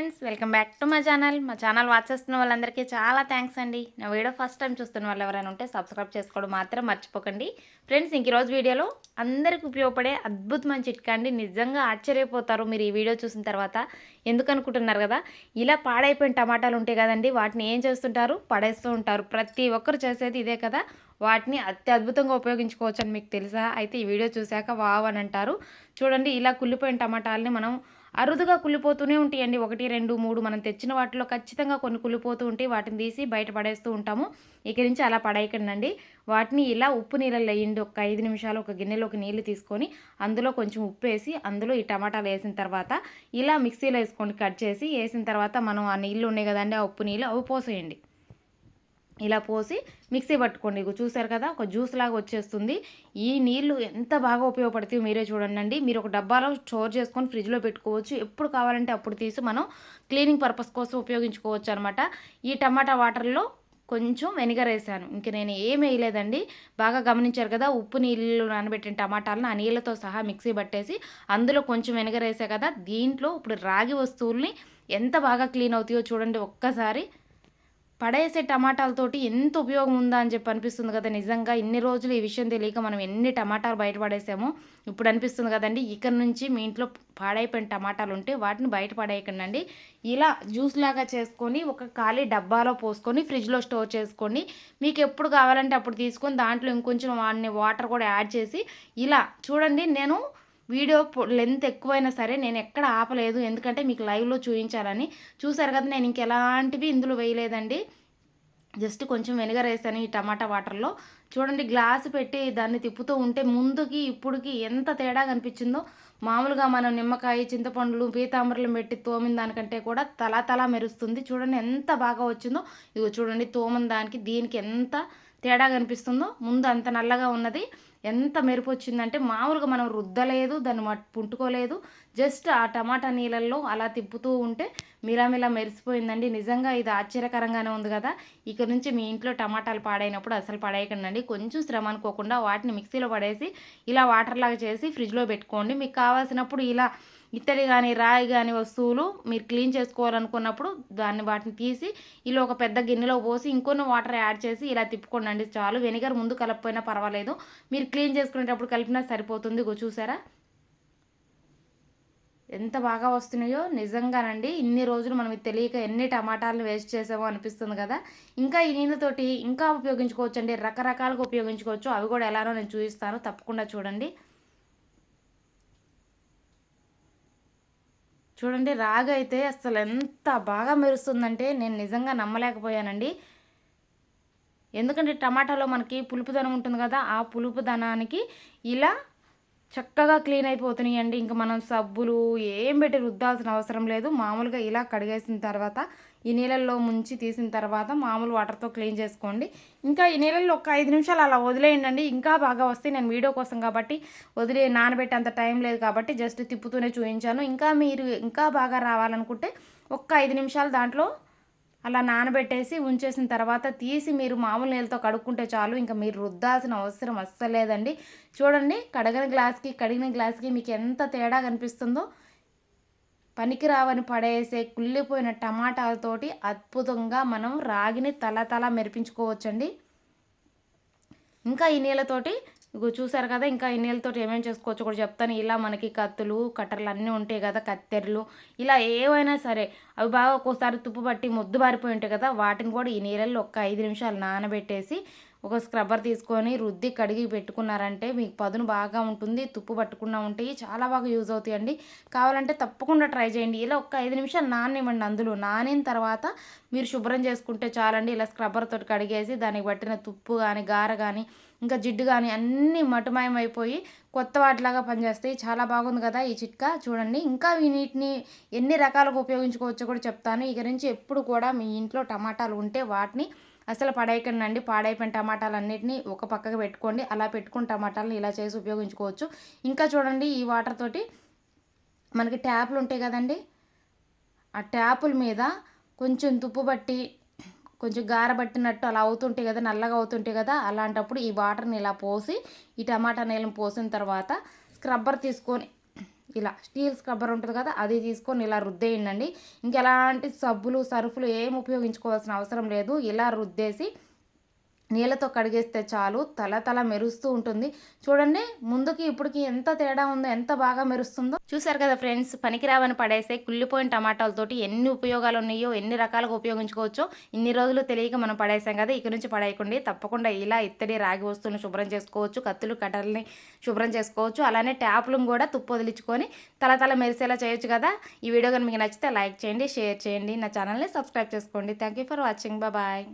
Friends welcome back to మా channel. మా channel watch చేస్తున్న వాళ్ళందరికీ చాలా థ్యాంక్స్ అండి. నా వీడియో ఫస్ట్ టైం చూస్తున్న వాళ్ళు ఎవరైనా ఉంటే సబ్స్క్రైబ్ చేసుకోవడం మాత్రం మర్చిపోకండి. ఫ్రెండ్స్ ఇంక ఈరోజు వీడియోలో అందరికి ఉపయోగపడే అద్భుతమైన చిట్కా అండి. నిజంగా ఆశ్చర్యపోతారు మీరు ఈ వీడియో చూసిన తర్వాత. ఎందుకు అనుకుంటున్నారు కదా? ఇలా పాడైపోయిన టమాటాలు ఉంటాయి కదండి వాటిని ఏం చేస్తుంటారు? పడేస్తూ ఉంటారు. ప్రతి ఒక్కరు చేసేది ఇదే కదా? వాటిని అత్యద్భుతంగా ఉపయోగించుకోవచ్చు అని మీకు తెలుసా? అయితే ఈ వీడియో చూశాక వావ్ అని అంటారు. చూడండి ఇలా కుళ్ళిపోయిన టమాటాలని మనం అరుదుగా కుళ్ళిపోతూనే ఉంటాయండి. ఒకటి రెండు మూడు మనం తెచ్చిన వాటిలో ఖచ్చితంగా కొన్ని కుళ్ళిపోతూ ఉంటాయి వాటిని తీసి బయట పడేస్తూ ఉంటాము. ఇక్కడి నుంచి అలా పడేయకండి వాటిని ఇలా ఉప్పు నీళ్ళల్లో వేయండి ఒక ఐదు నిమిషాలు ఒక గిన్నెలోకి నీళ్ళు తీసుకొని అందులో కొంచెం ఉప్పు వేసి అందులో ఈ టమాటాలు వేసిన తర్వాత ఇలా మిక్సీలో వేసుకొని కట్ చేసి వేసిన తర్వాత మనం ఆ నీళ్ళు ఉన్నాయి కదండి ఆ ఉప్పు నీళ్ళు అవి పోసేయండి. ఇలా పోసి మిక్సీ పట్టుకోండి. ఇగో చూసారు కదా ఒక జ్యూస్ లాగా వచ్చేస్తుంది. ఈ నీళ్ళు ఎంత బాగా ఉపయోగపడతాయో మీరే చూడండి మీరు ఒక డబ్బాలో స్టోర్ చేసుకొని ఫ్రిడ్జ్లో పెట్టుకోవచ్చు. ఎప్పుడు కావాలంటే అప్పుడు తీసి మనం క్లీనింగ్ పర్పస్ కోసం ఉపయోగించుకోవచ్చు అనమాట ఈ టమాటా వాటర్లో కొంచెం వెనిగర్ వేసాను. ఇంక నేను ఏం వేయలేదండి. బాగా గమనించారు కదా ఉప్పు నీళ్ళు నానబెట్టిన టమాటాలను ఆ నీళ్ళతో సహా మిక్సీ పట్టేసి అందులో కొంచెం వెనిగర్ వేసా కదా దీంట్లో ఇప్పుడు రాగి వస్తువుల్ని ఎంత బాగా క్లీన్ అవుతాయో చూడండి ఒక్కసారి. పడేసే టమాటాలతోటి ఎంత ఉపయోగం ఉందా అని చెప్పి అనిపిస్తుంది కదా. నిజంగా ఇన్ని రోజులు ఈ విషయం తెలియక మనం ఎన్ని టమాటాలు బయటపడేసామో ఇప్పుడు అనిపిస్తుంది కదండి. ఇక్కడ నుంచి మీ ఇంట్లో పాడైపోయిన టమాటాలు ఉంటే వాటిని బయట పడేయకండి ఇలా జ్యూస్ లాగా చేసుకొని ఒక ఖాళీ డబ్బాలో పోసుకొని ఫ్రిడ్జ్లో స్టోర్ చేసుకోండి మీకు ఎప్పుడు కావాలంటే అప్పుడు తీసుకొని దాంట్లో ఇంకొంచెం వాటిని వాటర్ కూడా యాడ్ చేసి ఇలా చూడండి నేను వీడియో లెంత్ ఎక్కువైనా సరే నేను ఎక్కడ ఆపలేదు. ఎందుకంటే మీకు లైవ్లో చూపించాలని చూసారు కదా నేను ఇంకెలాంటివి ఇందులో వేయలేదండి. జస్ట్ కొంచెం వెనిగర్ వేసాను ఈ టమాటా వాటర్లో. చూడండి గ్లాస్ పెట్టి దాన్ని తిప్పుతూ ఉంటే ముందుకి ఇప్పుడుకి ఎంత తేడా కనిపించిందో. మామూలుగా మనం నిమ్మకాయ చింతపండులు పీతాంబరలు పెట్టి తోమిన దానికంటే కూడా తలా తలా మెరుస్తుంది. చూడండి ఎంత బాగా వచ్చిందో. ఇది చూడండి తోమిన దానికి దీనికి ఎంత తేడా కనిపిస్తుందో. ముందు అంత నల్లగా ఉన్నది. ఎంత మెరుపు వచ్చిందంటే మామూలుగా మనం రుద్దలేదు దాన్ని పుంటుకోలేదు జస్ట్ ఆ టమాటా నీళ్ళల్లో అలా తిప్పుతూ ఉంటే మిలామిలా మెరిసిపోయిందండి. నిజంగా ఇది ఆశ్చర్యకరంగానే ఉంది కదా. ఇక నుంచి మీ ఇంట్లో టమాటాలు పాడైనప్పుడు అసలు పడేయకండి కొంచెం శ్రమ అనుకోకుండా వాటిని మిక్సీలో పడేసి ఇలా వాటర్ లాగా చేసి ఫ్రిడ్జ్లో పెట్టుకోండి. మీకు కావాల్సినప్పుడు ఇలా ఇత్తడి కానీ రాయి కానీ వస్తువులు మీరు క్లీన్ చేసుకోవాలనుకున్నప్పుడు దాన్ని వాటిని తీసి ఇలా ఒక పెద్ద గిన్నెలో పోసి ఇంకొన్ని వాటర్ యాడ్ చేసి ఇలా తిప్పుకోండి చాలు వెనిగర్ ముందు కలపపోయినా పర్వాలేదు. మీరు క్లీన్ చేసుకునేటప్పుడు కలిపినా సరిపోతుంది. చూసారా? ఎంత బాగా వస్తున్నాయో నిజంగానండి. ఇన్ని రోజులు మనం తెలియక ఎన్ని టమాటాలను వేస్ట్ చేసామో అనిపిస్తుంది కదా. ఇంకా ఈ నీళ్ళతోటి ఇంకా ఉపయోగించుకోవచ్చు అండి రకరకాలుగా ఉపయోగించుకోవచ్చు. అవి కూడా ఎలానో నేను చూపిస్తాను. తప్పకుండా చూడండి. చూడండి రాగి అయితే అసలు ఎంత బాగా మెరుస్తుందంటే నేను నిజంగా నమ్మలేకపోయానండి. ఎందుకంటే టమాటాలో మనకి పులుపుదనం ఉంటుంది కదా ఆ పులుపుదనానికి ఇలా చక్కగా క్లీన్ అయిపోతున్నాయండి. ఇంకా మనం సబ్బులు ఏం పెట్టి రుద్దాల్సిన అవసరం లేదు. మామూలుగా ఇలా కడిగేసిన తర్వాత ఈ నీళ్ళల్లో ముంచి తీసిన తర్వాత మామూలు వాటర్తో క్లీన్ చేసుకోండి. ఇంకా ఈ నీళ్ళల్లో ఒక ఐదు నిమిషాలు అలా వదిలేయండి ఇంకా బాగా వస్తే నేను వీడియో కోసం కాబట్టి వదిలే నానబెట్టేంత టైం లేదు కాబట్టి జస్ట్ తిప్పుతూనే చూపించాను ఇంకా మీరు ఇంకా బాగా రావాలనుకుంటే ఒక్క ఐదు నిమిషాలు దాంట్లో అలా నానబెట్టేసి ఉంచేసిన తర్వాత తీసి మీరు మామూలు నీళ్ళతో కడుక్కుంటే చాలు. ఇంకా మీరు రుద్దాల్సిన అవసరం అస్సలేదండి. చూడండి కడగని గ్లాస్కి కడిగిన గ్లాస్కి మీకు ఎంత తేడా కనిపిస్తుందో. పనికిరావని పడేసే కుళ్ళిపోయిన టమాటాలతోటి అద్భుతంగా మనం రాగిని తల తల మెరిపించుకోవచ్చండి. ఇంకా ఈ నీళ్ళతోటి ఇగో చూసారు కదా ఇంకా ఈ నీళ్ళతో ఏమేమి చేసుకోవచ్చు కూడా చెప్తాను. ఇలా మనకి కత్తులు కట్టర్లు అన్నీ ఉంటాయి కదా కత్తెరలు ఇలా ఏవైనా సరే. అవి బాగా ఒక్కోసారి తుప్పు పట్టి ముద్దు బారిపోయి ఉంటాయి కదా వాటిని కూడా ఈ నీళ్ళల్లో ఒక్క ఐదు నిమిషాలు నానబెట్టేసి ఒక స్క్రబ్బర్ తీసుకొని రుద్ది కడిగి పెట్టుకున్నారంటే మీకు పదును బాగా ఉంటుంది తుప్పు పట్టకుండా ఉంటాయి చాలా బాగా యూజ్ అవుతాయండి. కావాలంటే తప్పకుండా ట్రై చేయండి. ఇలా ఒక ఐదు నిమిషాలు నానివ్వండి అందులో. నానిన తర్వాత మీరు శుభ్రం చేసుకుంటే చాలండి. ఇలా స్క్రబ్బర్ తోటి కడిగేసి దానికి పట్టిన తుప్పు కానీ గార కానీ ఇంకా జిడ్డు కానీ అన్నీ మటుమాయం అయిపోయి కొత్త వాటిలాగా పనిచేస్తాయి. చాలా బాగుంది కదా ఈ చిట్కా. చూడండి. ఇంకా వీటిని ఎన్ని రకాలుగా ఉపయోగించుకోవచ్చో కూడా చెప్తాను. ఇక నుంచి ఎప్పుడు కూడా మీ ఇంట్లో టమాటాలు ఉంటే వాటిని అసలు పడేయకండి పాడైపోయిన టమాటాలు ఒక పక్కకు పెట్టుకోండి అలా పెట్టుకుని టమాటాలను ఇలా చేసి ఉపయోగించుకోవచ్చు. ఇంకా చూడండి ఈ వాటర్ తోటి మనకి ట్యాపులు ఉంటాయి కదండి ఆ ట్యాపుల మీద కొంచెం తుప్పు పట్టి కొంచెం గారబట్టినట్టు అలా అవుతుంటాయి కదా నల్లగా అవుతుంటాయి కదా అలాంటప్పుడు ఈ వాటర్ని ఇలా పోసి ఈ టమాటా నీళ్ళని పోసిన తర్వాత స్క్రబ్బర్ తీసుకొని ఇలా స్టీల్ స్క్రబ్బర్ ఉంటుంది కదా అది తీసుకొని ఇలా రుద్దేయండి ఇంకెలాంటి సబ్బులు సరుఫులు ఏం ఉపయోగించుకోవాల్సిన అవసరం లేదు. ఇలా రుద్దేసి నీళ్ళతో కడిగేస్తే చాలు తల తల మెరుస్తూ ఉంటుంది. చూడండి ముందుకి ఇప్పటికి ఎంత తేడా ఉందో ఎంత బాగా మెరుస్తుందో. చూసారు కదా ఫ్రెండ్స్ పనికిరావని పడేసే కుళ్ళిపోయిన టమాటాలతోటి ఎన్ని ఉపయోగాలు ఉన్నాయో ఎన్ని రకాలుగా ఉపయోగించుకోవచ్చో ఇన్ని రోజులు తెలియక మనం పడేసాం కదా ఇక నుంచి పడేయకండి. తప్పకుండా ఇలా ఇత్తడి రాగి వస్తువులను శుభ్రం చేసుకోవచ్చు కత్తులు కట్టర్లని శుభ్రం చేసుకోవచ్చు. అలానే ట్యాప్లను కూడా తుప్పు వదిలించుకొని తల తల మెరిసేలా చేయొచ్చు కదా. ఈ వీడియో కనుక మీకు నచ్చితే లైక్ చేయండి షేర్ చేయండి. నా ఛానల్ని సబ్స్క్రైబ్ చేసుకోండి. Thank you for watching. Bye.